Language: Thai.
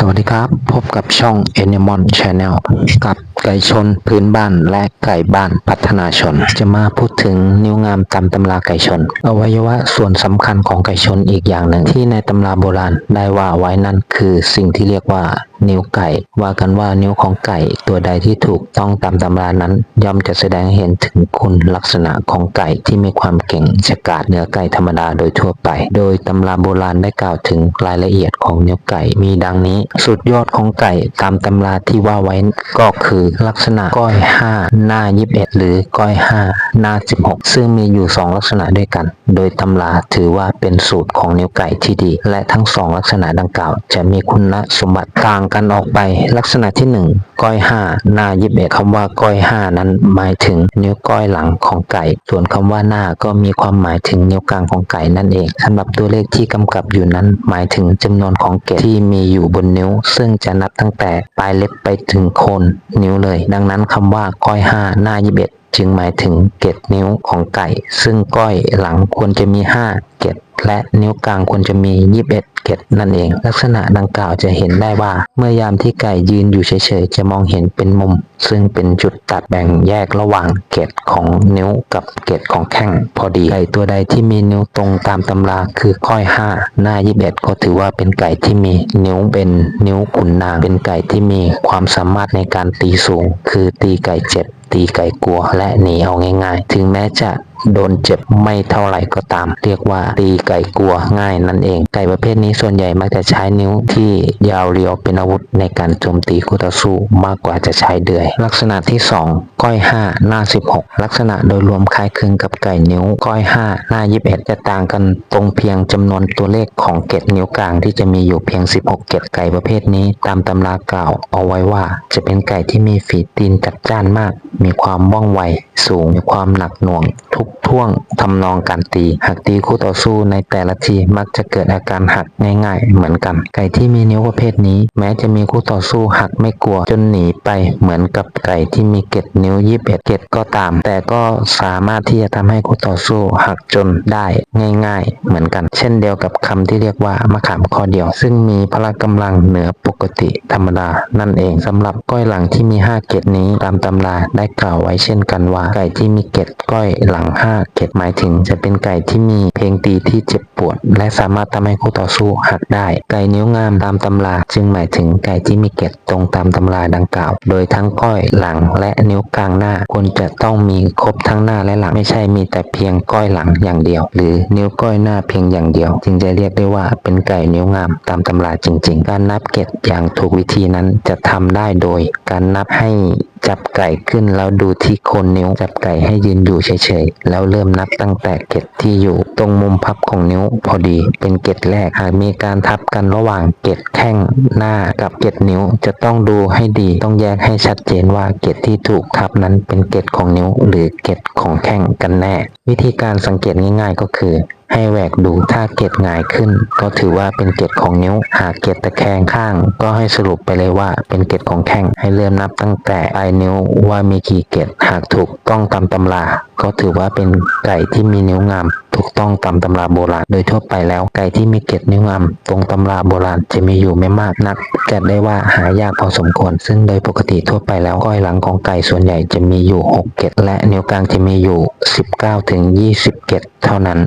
สวัสดีครับ พบกับช่อง a n i m a l Channel กับ ไก่ชนพื้นบ้านและไก่บ้านพัฒนาชน จะมาพูดถึงนิ้วงามตามตำราไก่ชน อวัยวะส่วนสำคัญของไก่ชนอีกอย่างหนึ่งที่ในตำราโบราณได้ว่าไว้นั่นคือสิ่งที่เรียกว่านิ้วไก่ ว่ากันว่านิ้วของไก่ตัวใดที่ถูกต้องตามตำรานั้น ย่อมจะแสดงเห็นถึงคุณลักษณะของไก่ที่มีความเก่งฉกาจเหนือไก่ธรรมดาโดยทั่วไป โดยตำราโบราณได้กล่าวถึงรายละเอียดของนิ้วไก่มีดังนี้ สุดยอดของไก่ตามตำราที่ว่าไว้ก็คือลักษณะก้อย 5 หน้า 21 หรือก้อย 5 หน้า 16 ซึ่งมีอยู่ 2 ลักษณะด้วยกัน โดยตำราถือว่าเป็นสูตรของนิ้วไก่ที่ดี และทั้งสองลักษณะดังกล่าว จะมีคุณสมบัติต่างกันออกไป ลักษณะที่ 1 ก้อย 5 หน้า 21คำว่าก้อย 5 นั้นหมายถึงนิ้วก้อยหลังของไก่ ส่วนคำว่าหน้าก็มีความหมายถึงนิ้วกลางของไก่นั่นเองสำหรับตัวเลขที่กำกับอยู่นั้น หมายถึงจำนวนของเกล็ดที่มีอยู่บนนิ้ว ซึ่งจะนับตั้งแต่ปลายเล็บไปถึงโคนนิ้วเลยดังนั้นคำว่าก้อย5หน้า21จึงหมายถึงเกตนิ้วของไก่ ซึ่งก้อยหลังควรจะมี5เกต และนิ้วกลางควรจะมี 21 เกล็ดนั่นเอง ลักษณะดังกล่าวจะเห็นได้ว่า เมื่อยามที่ไก่ยืนอยู่เฉยๆ จะมองเห็นเป็นมุม ซึ่งเป็นจุดตัดแบ่งแยกระหว่างเกล็ดของนิ้วกับเกล็ดของแข้งพอดี ไก่ตัวใดที่มีนิ้วตรงตามตำราคือก้อย 5 หน้า 21 ก็ถือว่าเป็นไก่ที่มีนิ้วเป็นนิ้วขุนนาง เป็นไก่ที่มีความสามารถในการตีสูง คือตีไก่เจ็บตีไก่กลัวและหนีเอาง่ายๆ ถึงแม้จะ โดนเจ็บไม่เท่าไหร่ก็ตาม เรียกว่าตีไก่กลัวง่ายนั่นเอง ไก่ประเภทนี้ส่วนใหญ่มักจะใช้นิ้วที่ยาวเรียวเป็นอาวุธในการโจมตีคู่ต่อสู้มากกว่าจะใช้เดือย ลักษณะที่ 2 ก้อย 5 หน้า 16 ลักษณะโดยรวมคล้ายคลึงกับไก่นิ้ว ก้อย 5 หน้า 21 จะต่างกันตรงเพียงจำนวนตัวเลขของเกล็ดนิ้วกลางที่จะมีอยู่เพียง 16 เกล็ดไก่ประเภทนี้ ตามตำรากล่าวเอาไว้ว่า จะเป็นไก่ที่มีฝีตีนจัดจ้านมาก มีความว่องไวสูงมีความหนักหน่วงทุกท่วงทำนองการตี หากตีคู่ต่อสู้ในแต่ละทีมักจะเกิดอาการหักง่ายๆ เหมือนกัน ไก่ที่มีนิ้วประเภทนี้ แม้จะมีคู่ต่อสู้หักไม่กลัวจนหนีไปเหมือนกับไก่ที่มีเกล็ดนิ้ว21เกล็ดก็ตาม แต่ก็สามารถที่จะทำให้คู่ต่อสู้หักจนได้ง่าย ๆ กัน เช่นเดียวกับคำที่เรียกว่ามะขามข้อเดียว ซึ่งมีพละกำลังเหนือปกติธรรมดา นั่นเองสำหรับก้อยหลังที่มี 5 เกล็ดนี้ตามตำราได้กล่าวไว้เช่นกันว่า ไก่ที่มีเกล็ดก้อยหลัง 5 เกล็ดหมายถึง จะเป็นไก่ที่มีเพลงตีที่เจ็บปวด และสามารถทำให้คู่ต่อสู้หักได้ ไก่นิ้วงามตามตำรา จึงหมายถึงไก่ที่มีเกล็ดตรงตามตำราดังกล่าว โดยทั้งก้อยหลังและนิ้วกลางหน้าควรจะต้องมีครบทั้งหน้าและหลังไม่ใช่มีแต่เพียงก้อยหลังอย่างเดียว หรือนิ้วก้อยหน้าเพียงอย่างเดียว จึงจะเรียกได้ว่าเป็นไก่นิ้วงามตามตำราจริง ๆ การนับเกล็ดอย่างถูกวิธีนั้นจะทำได้โดย การนับให้ จับไก่ขึ้นแล้วดูที่โคนนิ้ว จับไก่ให้ยืนอยู่เฉยๆ แล้วเริ่มนับตั้งแต่เกล็ดที่อยู่ตรงมุมพับของนิ้วพอดี เป็นเกล็ดแรก หากมีการทับกันระหว่างเกล็ดแข้งหน้ากับเกล็ดนิ้ว จะต้องดูให้ดี ต้องแยกให้ชัดเจนว่าเกล็ดที่ถูกทับนั้นเป็นเกล็ดของนิ้ว หรือเกล็ดของแข้งกันแน่ วิธีการสังเกตง่าย ๆ ก็คือให้แหวกดูถ้าเกล็ดหงายขึ้น ก็ถือว่าเป็นเกล็ดของนิ้ว หากเกล็ดตะแคงข้าง ก็ให้สรุปไปเลยว่าเป็นเกล็ดของแข้งให้เริ่มนับตั้งแต่ปลายนิ้วว่ามีกี่เกล็ดหากถูกต้องตามตำรา ก็ถือว่าเป็นไก่ที่มีนิ้วงาม ถูกต้องตามตำราโบราณ โดยทั่วไปแล้วไก่ที่มีเกล็ดนิ้วงาม ตรงตำราโบราณจะมีอยู่ไม่มากนักจัดได้ว่าหายากพอสมควร ซึ่งโดยปกติทั่วไปแล้วก้อยหลังของไก่ส่วนใหญ่จะมีอยู่ 6 เกล็ดและนิ้วกลางจะมีอยู่ 19-20 เกล็ดเท่านั้น